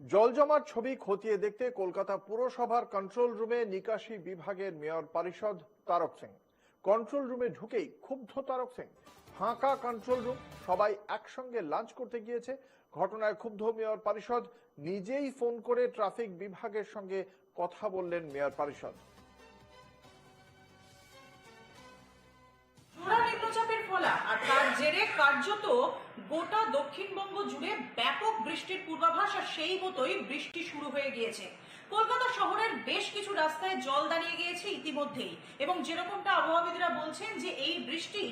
জল জমার ছবি খতিয়ে দেখতে কলকাতা পুরসভার কন্ট্রোল রুমে নিকাশি বিভাগের মেয়র পরিষদ তারক সিং। কন্ট্রোল রুমে ঢুকেই ক্ষুব্ধ তারক সিং। ফাঁকা কন্ট্রোল রুম সবাই একসঙ্গে লাঞ্চ করতে গিয়েছে। ঘটনায় ক্ষুব্ধ মেয়র পরিষদ, নিজেই ফোন করে ট্রাফিক বিভাগের সঙ্গে কথা বললেন মেয়র পারিষদ। ফলা আর তার জেরে কার্যত গোটা দক্ষিণবঙ্গ জুড়ে ব্যাপক বৃষ্টির পূর্বাভাস, আর সেই মতোই বৃষ্টি শুরু হয়ে গিয়েছে। কলকাতা শহরের বেশ কিছু রাস্তায় জল দাঁড়িয়ে গিয়েছে ইতিমধ্যেই, এবং যেরকমটা আবহাওয়াবিদরা বলছেন যে এই বৃষ্টি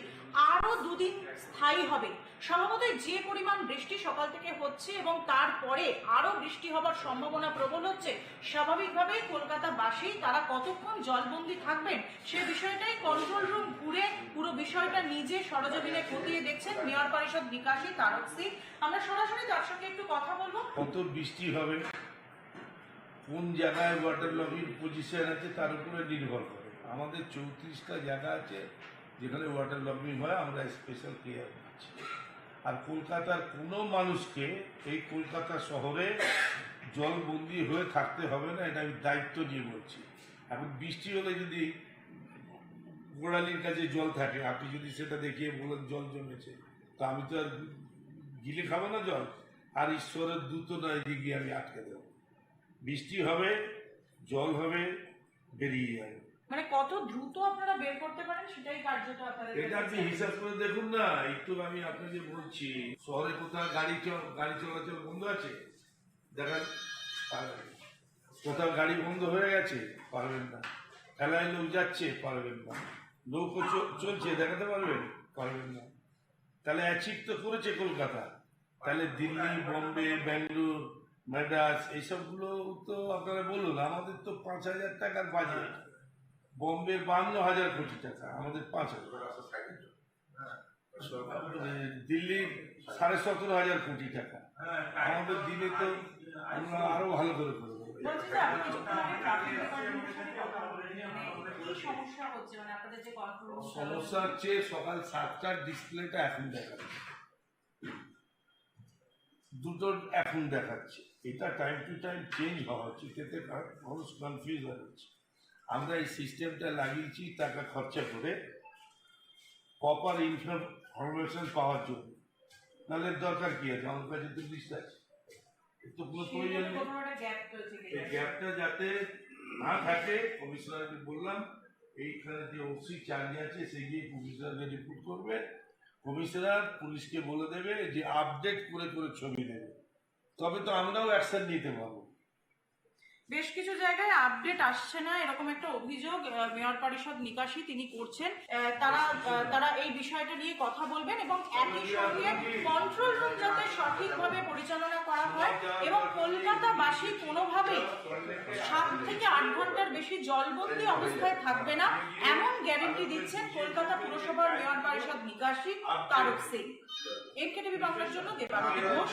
আরও দুদিন স্থায়ী হবে। সম্ভবত যে পরিমাণ বৃষ্টি সকাল থেকে হচ্ছে এবং তারপরে আরও বৃষ্টি হবার সম্ভাবনা প্রবল হচ্ছে, স্বাভাবিকভাবেই কলকাতাবাসী তারা কতক্ষণ জলবন্দি থাকবেন সে বিষয়টাই কন্ট্রোল রুম বিষয়টা নিজে সরজমিনে খতিয়ে দেখছেন মেয়র পরিষদ বিকাশী তারক সিং। আমরা সরাসরি তার সঙ্গে একটু কথা বলব। কত বৃষ্টি হবে, কোন জায়গায় ওয়াটার লবির পজিশন আছে তার উপরে নির্ভর করে। আমাদের চৌত্রিশটা জায়গা আছে যেখানে ওয়াটার লবিং হয়, আমরা স্পেশাল কেয়ার নিচ্ছি। আর কলকাতার কোনো মানুষকে এই কলকাতা শহরে জলবন্দি হয়ে থাকতে হবে না, এটা আমি দায়িত্ব নিয়ে বলছি। এখন বৃষ্টি হলে যদি গোড়ালির কাছে জল থাকে আপনি যদি সেটা দেখিয়ে বলেন জল জমেছে তো আমি তো আর গিলে খাব না জল। আর ঈশ্বরের দূত নয় যে গিয়ে আমি আটকে দেবো। বৃষ্টি হবে জল হবে বেরিয়ে যাবে। মানে কত দ্রুত আপনারা বের করতে পারেন সেটাই কার্যত আপনাদের এটা আপনি হিসাব করে দেখুন না একটু আমি আপনাকে বলছি শহরে কোথাও গাড়ি গাড়ি চলাচল বন্ধ আছে? দেখেন কোথাও গাড়ি বন্ধ হয়ে গেছে? পারবেন না। খেলায় লোক যাচ্ছে? পারবেন না। নৌকো চলছে দেখাতে পারবেন পারবেন না। তাহলে অ্যাচিভ তো করেছে কলকাতা। তাহলে দিল্লি, বম্বে, ব্যাঙ্গালোর ম্যাড্রাস এইসবগুলো তো আপনারা বলুন, আমাদের তো পাঁচ হাজার টাকার বাজেট বম্বে বান্ন হাজার কোটি টাকা, আমাদের পাঁচ হাজার। দিল্লি সাড়ে সতেরো হাজার কোটি টাকা। আমাদের দিনে তো আমরা আরও ভালো করে করব বলছি যে আপনি কিছুক্ষণ আগে ট্রাফিক ডিপার্টমেন্টের সাথে কথা বললেন মানে কি সমস্যা হচ্ছে মানে আপনাদের যে সমস্যা হচ্ছে সকাল সাতটার ডিসপ্লেটা এখন দেখাচ্ছে। দুটো এখন দেখাচ্ছে। এটা টাইম টু টাইম চেঞ্জ হওয়া হচ্ছে এতে মানুষ কনফিউজ হচ্ছে আমরা এই সিস্টেমটা লাগিয়েছি টাকা খরচা করে প্রপার ইনফরমেশন পাওয়ার জন্য। নাহলে দরকার কি আছে? আমার কাছে তো লিস্ট আছে। তো কোনো প্রয়োজন নেই। এই গ্যাপটা যাতে না থাকে কমিশনারকে বললাম এইখানে যে ওসি চার্জে আছে, সে গিয়ে কমিশনারকে রিপোর্ট করবে। কমিশনার পুলিশকে বলে দেবে যে আপডেট করে করে ছবি দেবে। তবে তো আমরাও অ্যাকশন নিতে পারব। বেশ কিছু জায়গায় আপডেট আসছে না, এরকম একটা অভিযোগ মেয়র পরিষদ নিকাশি তিনি করছেন। তারা তারা এই বিষয়টা নিয়ে কথা বলবেন এবং একই সঙ্গে কন্ট্রোল রুম যাতে সঠিকভাবে পরিচালনা করা হয় এবং কলকাতাবাসী কোনোভাবেই সাত থেকে আট ঘণ্টার বেশি জলবন্দি অবস্থায় থাকবে না, এমন গ্যারেন্টি দিচ্ছেন কলকাতা পুরসভার মেয়র পরিষদ নিকাশি তারক সিং এমকে টিভি বাংলার জন্য দেবারতী ঘোষ।